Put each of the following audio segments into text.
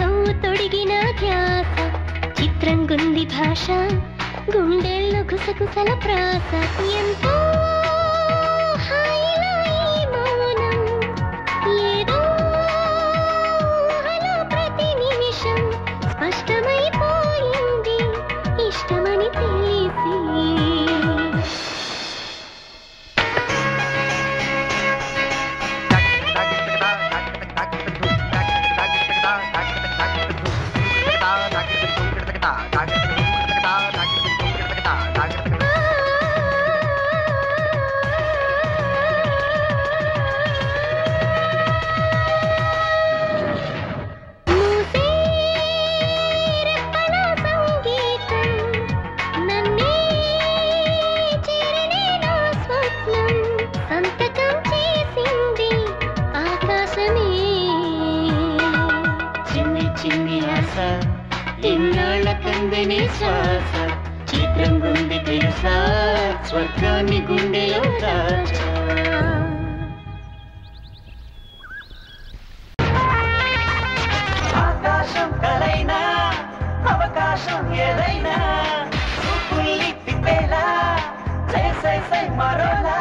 నవ్వు తొడిగిన ధ్యాస. చిత్రంగుంది భాష గుండెల్లో గుసగుసల ప్రాస. ఎంతో స్వర్గాన్ని గుండెలో దాచా ఆకాశం కలైనా అవకాశం ఏదైనా చూపుల్ని తిప్పేలా సై సై సై మరోలా.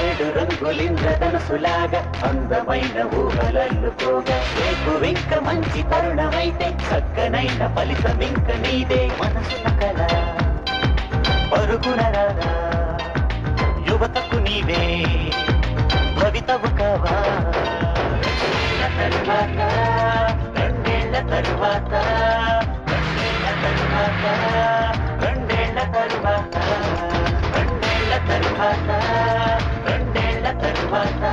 ఏడు రంగులింద్రధనుసులాగా అందమైన ఊహలల్లుకోగా రేపు ఇంక మంచి తరుణమైతే చక్కనైన ఫలితం ఇంక నీదే. మనసున కల పరుగున రాదా యువతకు నీవే భవితవు కావా తరువాత రెండేళ్ళ తరువాత రెండేళ్ళ తరువాత రెండేళ్ళ తరువాత రెండేళ్ళ తరువాత రెండేళ్ళ తరువాత.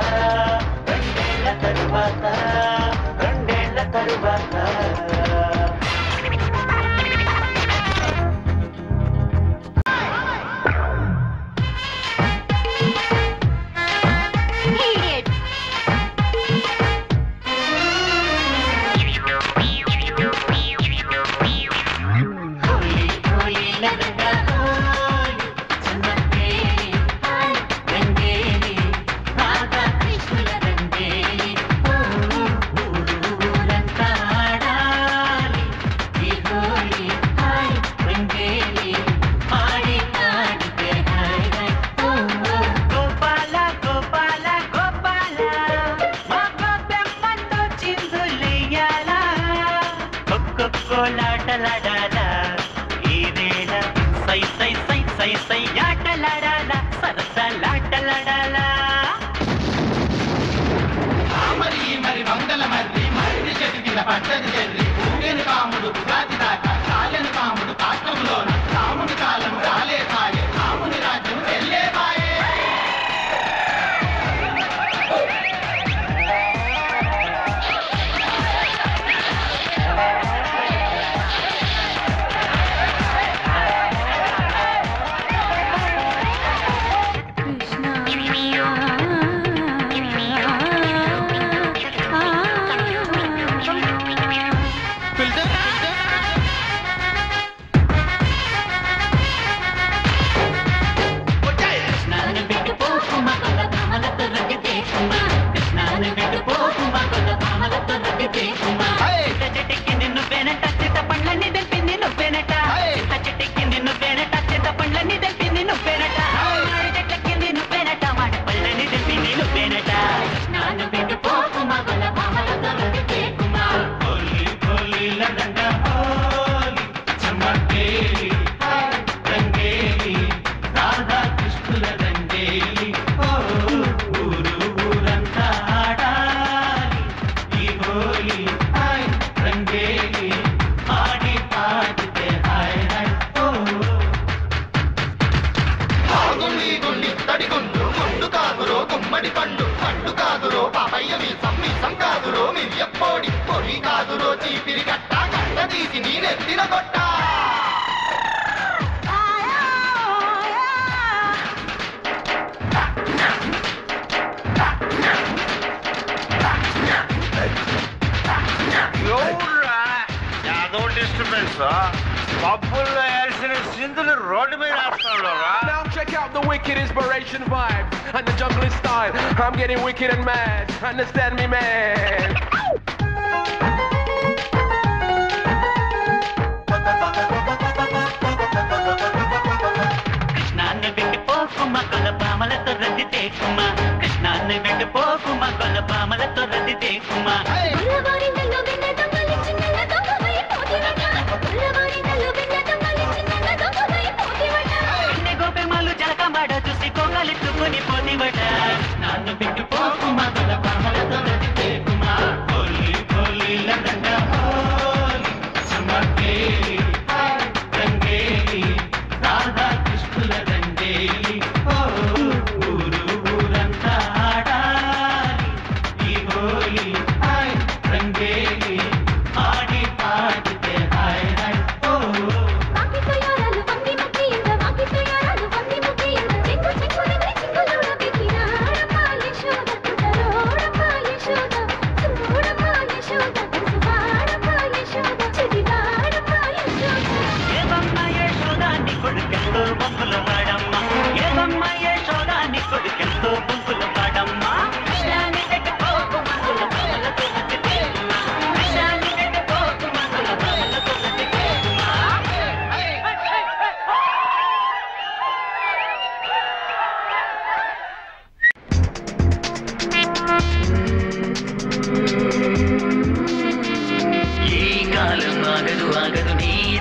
మర్రి చెట్టు కింద కాముడు ఉగాది కాదురో పాపయ్య మీసం మీసం కాదురో మిరియప్పొడి పొడి కాదురో చీపిరి కట్ట కట్ట తీసి నీ నెత్తిన కొట్ట డిస్టర్బెన్స్ పబ్బుల్లో వేసిన సింధులు రోడ్డు మీద వేస్తాడు check out the wicked inspiration vibes and the jungle style. I'm getting wicked and mad. Understand me, man?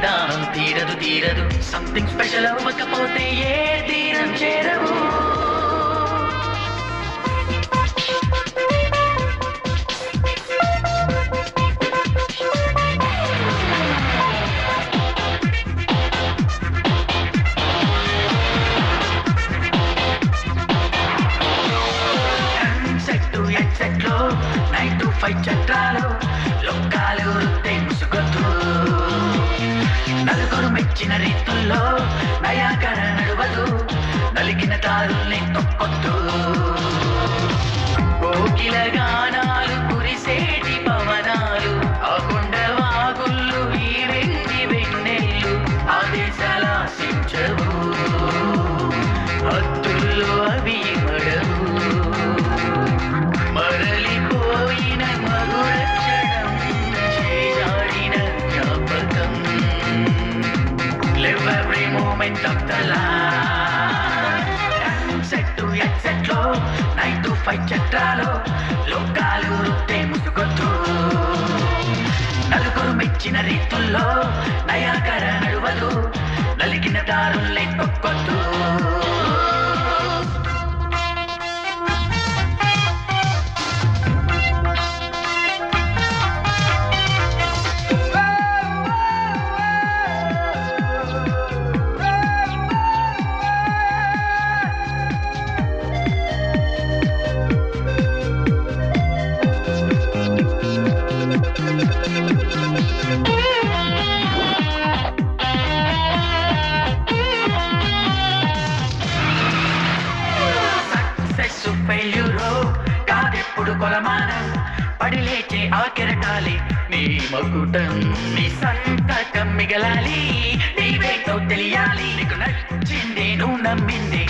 ఆగదు తీరదు తీరదు. సంథింగ్ స్పెషల్ అవ్వకపోతే ఏ తీరం చేరవు. సెట్టు ఎట్సెట్లో నైట్ టు ఫైవ్ చట్రాలు లొక్కాలు వృత్తే నలిగిన దారుల్ని తొక్కొద్దు కోకిల గానాలు కురిసేటి పవనాలు ఆ కొండ వాగుళ్ళు ఈ వెండి వెన్నెల్లు ఆదేశాల ఆశించవు హద్దుల్లో అవి మడవు మరలిపోయిన మగురక్షణం చేజాడిన జ్ఞాపకం Live every moment of the life. సెట్ టు టు ఫైవ్ లోకాలు రుత్తే ముసుగొద్దు నలుగురు మెచ్చిన రీతుల్లో నయాకర నడువదు నలిగిన దారుల్లే తొక్కొద్దు ఆకెరటాలి ఆ నీ మకుటం నీ సంతకం మిగలాలి నీవేంటో తెలియాలి. నీకు నచ్చింది నువ్వు నమ్మింది.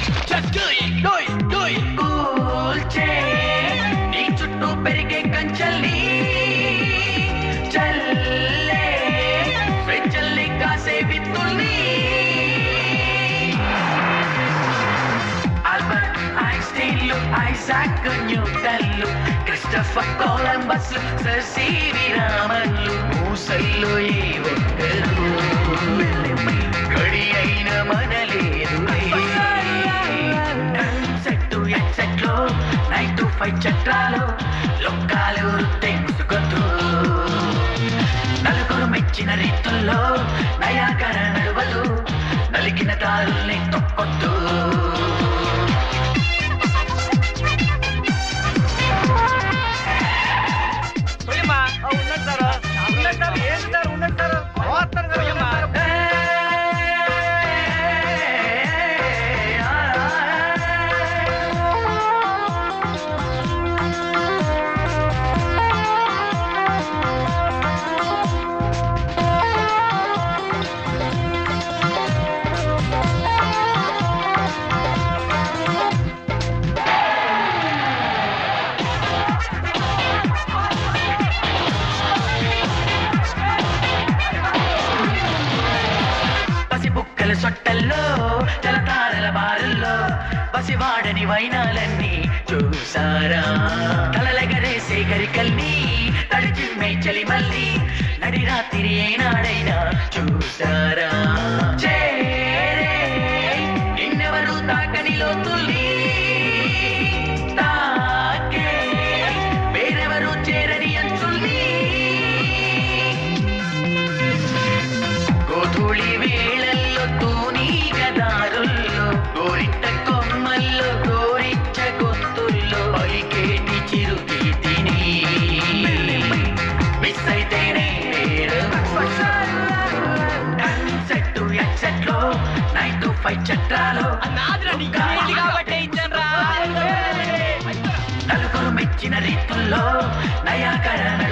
నీ చుట్టూ పెరిగే కంచెల్ని చల్లే. స్వేచ్ఛల్ని కాసే విత్తుల్ని. ఆల్బర్ట్ న్యూటన్లు క్రిస్టఫర్ కొలంబస్ సర్ రామన్లు మూసల్లో ఏ ఒక్కరు గడి అయిన మనలేదు సెట్టు ఎక్సెట్లో నైట్ టు ఫైవ్ లొక్కాలు వృత్తే ముసుగొద్దు నలుగురు మెచ్చిన రీతుల్లో నయాకర నడువలు. నలిగిన దారుల్ని జలతారల బారుల్లో పసివాడని వైనాలన్నీ చూసారా తలలగరేసే సేకరికల్ని తడిచి చలి మళ్ళీ నడి రాత్రి ఏనాడైనా చూసారా చట్టాలు నలుగురు మెచ్చిన రీతుల్లో నయాకరణ